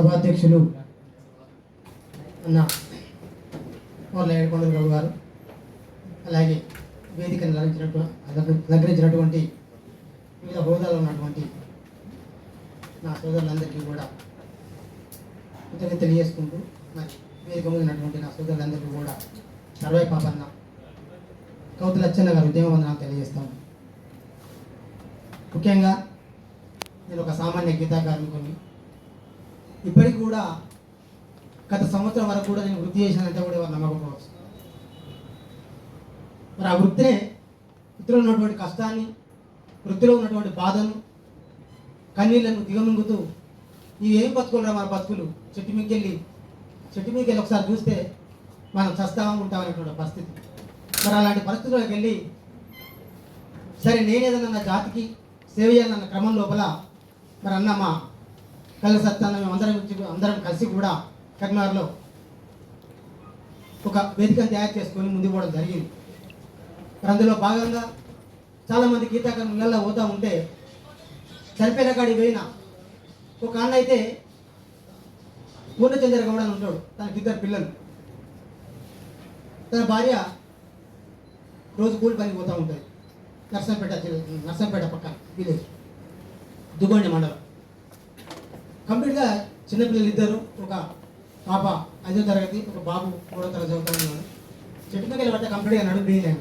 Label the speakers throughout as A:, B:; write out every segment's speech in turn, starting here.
A: సభాధ్యక్షులు అన్న వాళ్ళ ఏడుకొండల గౌడ్ గారు అలాగే వేదికను లభించినట్టు అలంకరించినటువంటి వివిధ హోదాలో ఉన్నటువంటి నా సోదరులందరికీ కూడా కృతజ్ఞత తెలియజేసుకుంటూ మరి వేదిక ముందు ఉన్నటువంటి నా సోదరులందరికీ కూడా సర్వే పాపన్న కౌతల అచ్చన్న గారు ఉద్యమ వందనాలు తెలియజేస్తాను ముఖ్యంగా నేను ఒక సామాన్య గీతాకారుని కొన్ని ఇప్పటికి కూడా గత సంవత్సరం వరకు కూడా నేను వృత్తి చేశానంటే కూడా ఎవరు నమ్మకపోవచ్చు. మరి ఆ వృత్తినే వృత్తిలో ఉన్నటువంటి కష్టాన్ని వృత్తిలో ఉన్నటువంటి బాధను కన్నీళ్ళను దిగమింగుతూ ఇవి ఏం బతుకులరా మన బతుకులు? చెట్టు మీకెళ్ళి చెట్టు మీకెళ్ళి ఒకసారి చూస్తే మనం చస్తా ఉంటామనేటువంటి పరిస్థితి. మరి అలాంటి పరిస్థితుల్లోకి వెళ్ళి సరే నేనేదన్నా నా జాతికి సేవ చేయాలన్న క్రమం లోపల మరి అన్న మా కళ్ళ సత్తాన్న మేము అందరం అందరం కలిసి కూడా కరీంనగర్లో ఒక వేదికను తయారు చేసుకొని ముందు పోవడం జరిగింది. మరి అందులో భాగంగా చాలామంది గీతాకారులు ఇళ్ళల్లో పోతూ ఉంటే చనిపోయిన కాడికి పోయిన ఒక అన్న అయితే పూర్ణచంద్ర గౌడ అని ఉంటాడు తనకి ఇద్దరు పిల్లలు. తన భార్య రోజు కూలి పనికి పోతూ ఉంటుంది. నర్సంపేట నర్సంపేట పక్కన విలేజ్. దుగొండి మండలం. కంప్లీట్గా చిన్నపిల్లలు ఇద్దరు ఒక పాప ఐదో తరగతి ఒక బాబు మూడో తరగతి చదువుతా ఉన్నాడు చెట్టు మీద పడితే కంప్లీట్గా నడుము బీయలేను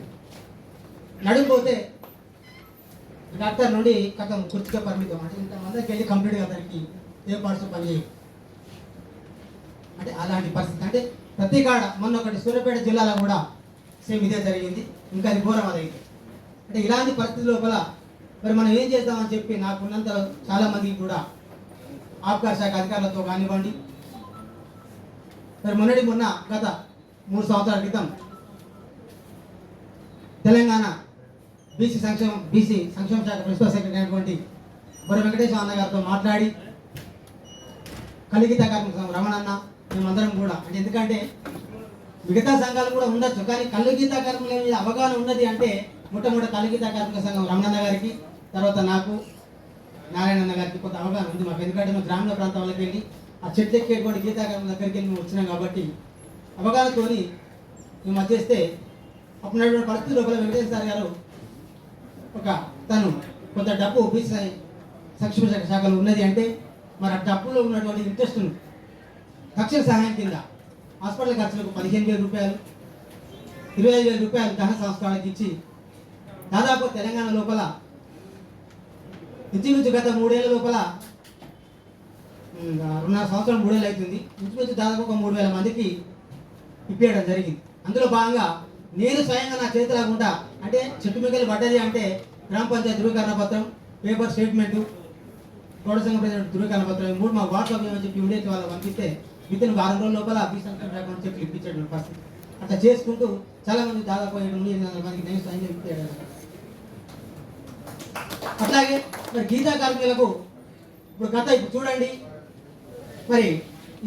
A: నడుము పోతే డాక్టర్ నుండి కథం కుర్చీగా పరిమితం. అంటే ఇంతమందికి వెళ్ళి కంప్లీట్గా అతనికి ఏ పార్ట్స్ పని చేయవు. అంటే అలాంటి పరిస్థితి. అంటే ప్రతి కాడ మొన్న ఒకటి సూర్యాపేట జిల్లాలో కూడా సేమ్ ఇదే జరిగింది. ఇంకా అది ఘోరం అదైతే. అంటే ఇలాంటి పరిస్థితి లోపల మరి మనం ఏం చేద్దామని చెప్పి నాకున్నంత చాలా మందికి కూడా ఆబ్కార్ శాఖ అధికారులతో కానివ్వండి. మరి మొన్నటి మొన్న గత మూడు సంవత్సరాల క్రితం తెలంగాణ బీసీ సంక్షేమ బీసీ సంక్షేమ శాఖ ప్రిన్సిపల్ సెక్రటరీ అయినటువంటి బొర వెంకటేశ్వర అన్న గారితో మాట్లాడి కలిగిత కార్మిక సంఘం రమణన్న మేమందరం కూడా అంటే ఎందుకంటే మిగతా సంఘాలు కూడా ఉండొచ్చు కానీ కలిగిత కార్మికుల మీద అవగాహన ఉన్నది అంటే మొట్టమొదటి కలిగిత కార్మిక సంఘం రమణన్న గారికి తర్వాత నాకు నారాయణ గారికి కొంత అవగాహన ఉంది. మాకు ఎందుకంటే మేము గ్రామీణ ప్రాంతాలకు వెళ్ళి ఆ చెట్టు ఎక్కేటువంటి గీతాగారం దగ్గరికి వెళ్ళి మేము వచ్చినాం కాబట్టి అవగాహనతోని మేము వచ్చేస్తే అప్పుడు పరిస్థితి లోపల వెంకటేశ్వర సార్ గారు ఒక తను కొంత డబ్బు బీసీ సంక్షేమ శాఖ శాఖలో ఉన్నది అంటే మరి ఆ డబ్బులో ఉన్నటువంటి ఇంట్రెస్ట్ను తక్షణ సహాయం కింద హాస్పిటల్ ఖర్చులకు పదిహేను వేల రూపాయలు ఇరవై ఐదు వేల రూపాయలు దహన సంస్కారానికి ఇచ్చి దాదాపు తెలంగాణ లోపల ఇంచుమించు గత మూడేళ్ళ లోపల ఉమ్, రెండున్నర సంవత్సరం మూడేళ్ళు అవుతుంది ఇంచుమించు దాదాపు ఒక మూడు వేల మందికి ఇప్పించడం జరిగింది. అందులో భాగంగా నేను స్వయంగా నా చేతి రాకుండా అంటే చెట్టు మిగలు పడ్డది అంటే గ్రామ పంచాయతీ ధృవీకరణ పత్రం పేపర్ స్టేట్మెంట్ గౌడ సంఘం ప్రెసిడెంట్ ధృవీకరణ పత్రం ఈ మూడు మా వాట్సాప్ ఏమని చెప్పి ఇమీడియట్ వాళ్ళు పంపిస్తే విత్ వారం రోజుల లోపల బీ సంక్షేమ శాఖ నుంచి చెప్పి ఇప్పించాడు పరిస్థితి. అట్లా చేసుకుంటూ చాలా మంది దాదాపు ఏడు నుండి ఎనిమిది వందల మందికి నేను స్వయంగా ఇప్పించాడు అట్లాగే మరి గీతా కార్మికులకు ఇప్పుడు కథ ఇప్పుడు చూడండి. మరి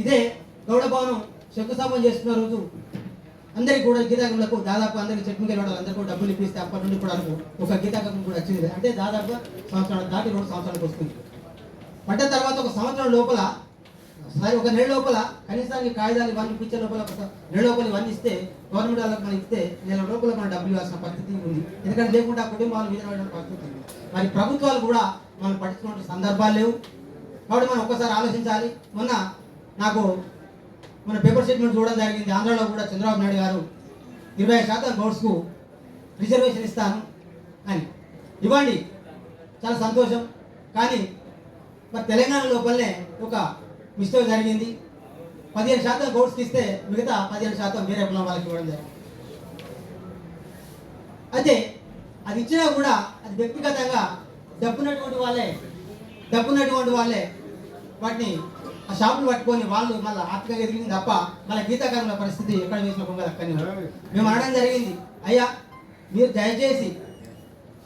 A: ఇదే గౌడ భవనం శంకుస్థాపన చేస్తున్న రోజు అందరికి కూడా గీతాకంలకు దాదాపు అందరికి చెట్టు వాళ్ళు అందరికీ కూడా డబ్బులు ఇప్పిస్తే అప్పటి నుండి కూడా ఒక గీతాకం కూడా వచ్చింది. అంటే దాదాపు సంవత్సరాలు దాటి రెండు సంవత్సరాలకు వస్తుంది. పడ్డ తర్వాత ఒక సంవత్సరం లోపల సరే ఒక నెల లోపల కనీసానికి కాగితాలు ఇవన్నీ ఇప్పించే లోపల ఒక నెల లోపల ఇవన్నీ ఇస్తే గవర్నమెంట్ వాళ్ళకి మనం ఇస్తే నెల లోపల మనం డబ్బులు ఇవ్వాల్సిన పరిస్థితి ఉంది. ఎందుకంటే లేకుండా కుటుంబాలు మీద పడిన పరిస్థితి ఉంది. మరి ప్రభుత్వాలు కూడా మనం పట్టించుకున్న సందర్భాలు లేవు. కాబట్టి మనం ఒక్కసారి ఆలోచించాలి. మొన్న నాకు మన పేపర్ స్టేట్మెంట్ చూడడం జరిగింది. ఆంధ్రాలో కూడా చంద్రబాబు నాయుడు గారు ఇరవై శాతం బోర్డ్స్కు రిజర్వేషన్ ఇస్తాను అని. ఇవ్వండి. చాలా సంతోషం. కానీ మరి తెలంగాణ లోపలనే ఒక మిస్టేక్ జరిగింది. పదిహేను శాతం గౌడ్స్కి ఇస్తే మిగతా పదిహేను శాతం వేరే కులం వాళ్ళకి ఇవ్వడం జరిగింది. అయితే అది ఇచ్చినా కూడా అది వ్యక్తిగతంగా డబ్బున్నటువంటి వాళ్ళే డబ్బున్నటువంటి వాళ్ళే వాటిని ఆ షాపులు పట్టుకొని వాళ్ళు మళ్ళీ ఆర్థికంగా ఎదిగింది తప్ప మళ్ళీ గీతాకారుల పరిస్థితి ఎక్కడ వేసిన కొంగ అక్కడి మేము అనడం జరిగింది. అయ్యా మీరు దయచేసి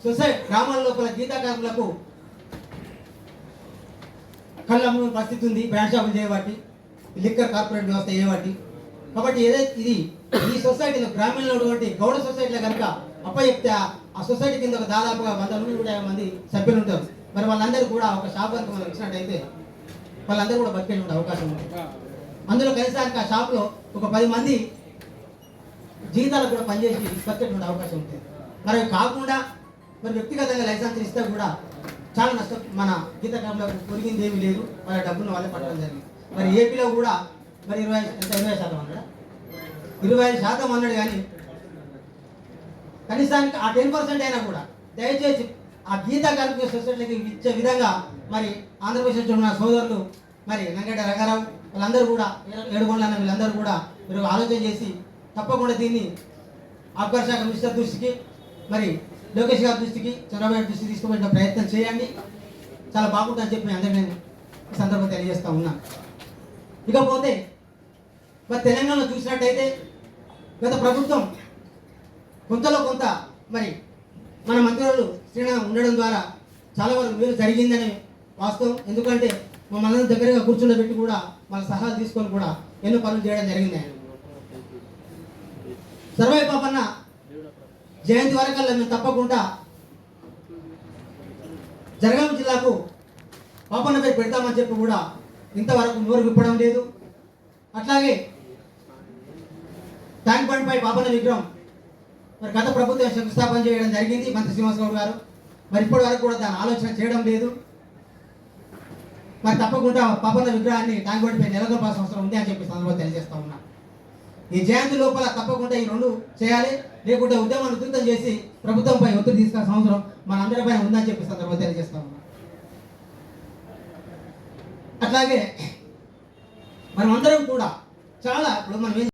A: సొసైటీ గ్రామాల లోపల గీతాకారులకు కళ్ళము పరిస్థితి ఉంది బ్రాండ్ షాపులు చేయబట్టి లిక్కర్ కార్పొరేట్ వ్యవస్థ చేయబట్టి. కాబట్టి ఏదైతే ఇది ఈ సొసైటీలో గ్రామీణంలో ఉన్నటువంటి గౌడ సొసైటీలో కనుక అప్పచెప్తే ఆ- సొసైటీ కింద ఒక దాదాపుగా వంద నుండి నూట యాభై మంది సభ్యులు ఉంటారు. మరి వాళ్ళందరూ కూడా ఒక షాప్ కనుక మనం ఇచ్చినట్టయితే వాళ్ళందరూ కూడా బతికే ఉండే అవకాశం ఉంది. అందులో కలిసాక ఆ షాప్లో ఒక పది మంది జీతాలు కూడా పనిచేసి బతికేటువంటి అవకాశం ఉంటుంది మరి కాకుండా మరి వ్యక్తిగతంగా లైసెన్స్ ఇస్తే కూడా చాలా నష్టం. మన గీత పొరిగింది ఏమీ లేదు. వాళ్ళ డబ్బులు వాళ్ళే పట్టడం జరిగింది. మరి ఏపీలో కూడా మరి ఇరవై ఎంత? ఇరవై శాతం అన్నాడా? ఇరవై ఐదు శాతం అన్నాడు కానీ కనీసానికి ఆ టెన్ పర్సెంట్ అయినా కూడా దయచేసి ఆ గీతా కార్మిక సొసైటీకి ఇచ్చే విధంగా మరి ఆంధ్రప్రదేశ్ ఉన్న సోదరులు మరి వెంకట రంగారావు వాళ్ళందరూ కూడా ఏడుగొండల వీళ్ళందరూ కూడా మీరు ఆలోచన చేసి తప్పకుండా దీన్ని ఆబ్కార్ శాఖ మినిస్టర్ దృష్టికి మరి లోకేష్ గారి దృష్టికి చంద్రబాబు నాయుడు దృష్టికి తీసుకుపోయిన ప్రయత్నం చేయండి. చాలా బాగుంటుందని చెప్పి అందరికీ నేను ఈ సందర్భం తెలియజేస్తా ఉన్నాను ఇకపోతే మరి తెలంగాణలో చూసినట్టయితే గత ప్రభుత్వం కొంతలో కొంత మరి మన మంత్రులు శ్రీనాథ్ ఉండడం ద్వారా చాలా వరకు మేలు జరిగిందని వాస్తవం. ఎందుకంటే మమ్మల్ని దగ్గరగా కూర్చుండబెట్టి కూడా మన సలహాలు తీసుకొని కూడా ఎన్నో పనులు చేయడం జరిగింది ఆయన. సర్వే పాపన్న జయంతి వరకల్లా మేము తప్పకుండా జనగాం జిల్లాకు పాపన్న పేరు పెడతామని చెప్పి కూడా ఇంతవరకు నోరు విప్పడం లేదు. అట్లాగే ట్యాంక్ బండ్పై పాపన్న విగ్రహం మరి గత ప్రభుత్వం శంకుస్థాపన చేయడం జరిగింది మంత్రి శ్రీనివాస్ గౌడ్ గారు. మరి ఇప్పటి వరకు కూడా దాని ఆలోచన చేయడం లేదు. మరి తప్పకుండా పాపన్న విగ్రహాన్ని ట్యాంక్ బండ్పై నెలకొల్పాల్సిన అవసరం ఉంది అని చెప్పి సందర్భంగా తెలియజేస్తా ఉన్నా. ఈ జయంతి లోపల తప్పకుండా ఈ రెండు చేయాలి. లేకుంటే ఉద్యమాన్ని ఉధృతం చేసి ప్రభుత్వంపై ఒత్తిడి తీసుకున్న సంవత్సరం మన అందరిపై ఉందని చెప్పి సందర్భంగా తెలియజేస్తా అట్లాగే మనం అందరం కూడా చాలా ఇప్పుడు మనం ఏం